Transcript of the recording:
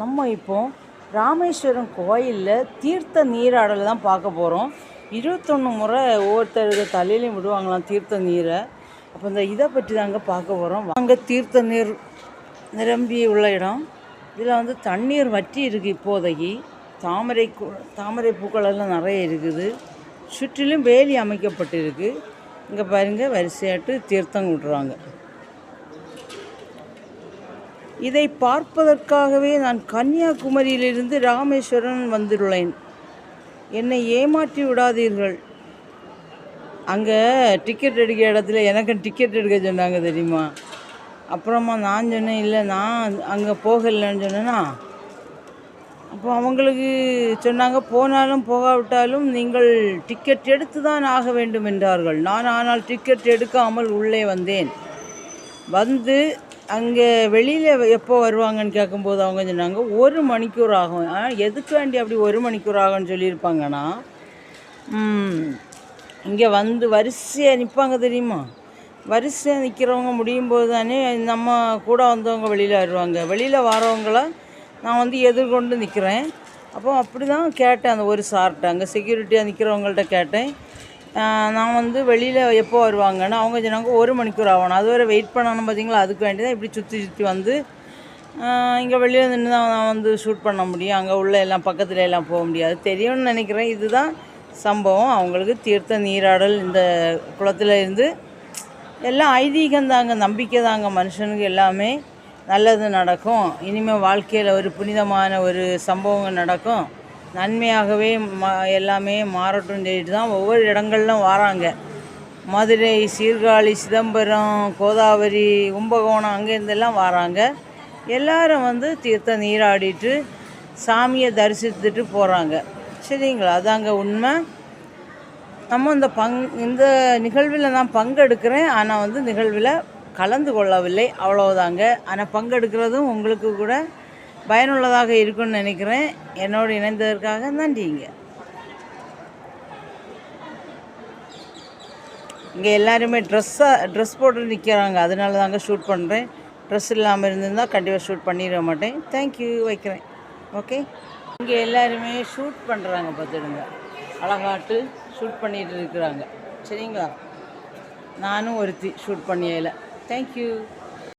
நம்ம இப்போ ராமேஸ்வரம் கோயிலில் தீர்த்த நீராடல் தான் பார்க்க போகிறோம் இருபத்தொன்று முறை ஒவ்வொருத்தருக்கு தலையிலையும் விடுவாங்களாம் தீர்த்த நீரை. அப்போ இந்த இதை பற்றி தாங்க பார்க்க போகிறோம் வாங்க தீர்த்த நீர் நிரம்பி உள்ள இடம். இதில் வந்து தண்ணீர் வற்றி இருக்குது இப்போதைக்கு. தாமரை தாமரை பூக்கள் எல்லாம் நிறைய இருக்குது. சுற்றிலும் வேலி அமைக்கப்பட்டிருக்கு. இங்கே பாருங்க வரிசையாட்டு தீர்த்தம் விட்றாங்க. இதை பார்ப்பதற்காகவே நான் கன்னியாகுமரியிலிருந்து ராமேஸ்வரன் வந்துள்ளேன். என்னை ஏமாற்றி விடாதீர்கள். அங்கே டிக்கெட் எடுக்க இடத்துல எனக்கு டிக்கெட் எடுக்க சொன்னாங்க தெரியுமா? அப்புறமா நான் சொன்னேன் இல்லை நான் அங்கே போகலைன்னு சொன்னேன்னா அப்போ அவங்களுக்கு சொன்னாங்க போனாலும் போகாவிட்டாலும் நீங்கள் டிக்கெட் எடுத்து தான் ஆக வேண்டும் என்றார்கள். நான் ஆனால் டிக்கெட் எடுக்காமல் உள்ளே வந்தேன். வந்து அங்கே வெளியில் எப்போ வருவாங்கன்னு கேட்கும்போது அவங்க சொன்னாங்க ஒரு மணிக்கூர் ஆகும். எதுக்கு வேண்டி அப்படி ஒரு மணிக்கூர் ஆகும்னு சொல்லியிருப்பாங்கன்னா இங்கே வந்து வரிசையாக நிற்பாங்க தெரியுமா? வரிசையாக நிற்கிறவங்க முடியும் போது தானே நம்ம கூட வந்தவங்க வெளியில் வருவாங்க. வெளியில் வரவங்கள நான் வந்து எதிர்கொண்டு நிற்கிறேன் அப்போ அப்படி தான் கேட்டேன் அந்த ஒரு சார்ட்டை அங்கே செக்யூரிட்டியாக நிற்கிறவங்கள்ட்ட கேட்டேன். நான் வந்து வெளியில் எப்போ வருவாங்கன்னு அவங்க சொன்னாங்க ஒரு மணிக்கூர் ஆகணும். அது வரை வெயிட் பண்ணணும் பார்த்தீங்களா அதுக்கு வேண்டி தான் இப்படி சுற்றி சுற்றி வந்து இங்கே வெளியில் நின்று தான் நான் வந்து ஷூட் பண்ண முடியும். அங்கே உள்ள எல்லாம் பக்கத்தில் எல்லாம் போக முடியாது. தெரியும்னு நினைக்கிறேன். இதுதான் சம்பவம். அவங்களுக்கு தீர்த்த நீராடல் இந்த குளத்தில் இருந்து எல்லாம் ஐதீகம் தாங்க நம்பிக்கை தாங்க மனுஷனுக்கு எல்லாமே நல்லது நடக்கும். இனிமேல் வாழ்க்கையில் ஒரு புனிதமான ஒரு சம்பவங்கள் நடக்கும். நன்மையாகவே ம எல்லாமே மாறட்டும் சொல்லிட்டு தான் ஒவ்வொரு இடங்கள்லாம் வராங்க. மதுரை சீர்காழி சிதம்பரம் கோதாவரி கும்பகோணம் அங்கேருந்தெல்லாம் வராங்க. எல்லாரும் வந்து தீர்த்த நீராடிட்டு சாமியை தரிசித்துட்டு போகிறாங்க சரிங்களா? அதாங்க உண்மை. நம்ம இந்த பங் இந்த நிகழ்வில் நான் பங்கெடுக்கிறேன். ஆனால் வந்து நிகழ்வில் கலந்து கொள்ளவில்லை. அவ்வளோதாங்க ஆனால் பங்கெடுக்கிறதும் உங்களுக்கு கூட பயனுள்ளதாக இருக்கும்னு நினைக்கிறேன். என்னோடு இணைந்ததற்காக நன்றிங்க. இங்கே எல்லாருமே ட்ரெஸ்ஸாக ட்ரெஸ் போட்டு நிற்கிறாங்க அதனால தாங்க ஷூட் பண்ணுறேன் ட்ரெஸ் இல்லாமல் இருந்திருந்தால் கண்டிப்பாக ஷூட் பண்ணிட மாட்டேன். தேங்க்யூ வைக்கிறேன். ஓகே இங்கே எல்லாருமே ஷூட் பண்ணுறாங்க பார்த்துடுங்க. அழகாட்டு ஷூட் பண்ணிகிட்டு இருக்கிறாங்க. சரிங்களா? நானும் ஒருத்தி ஷூட் பண்ணியல. தேங்க்யூ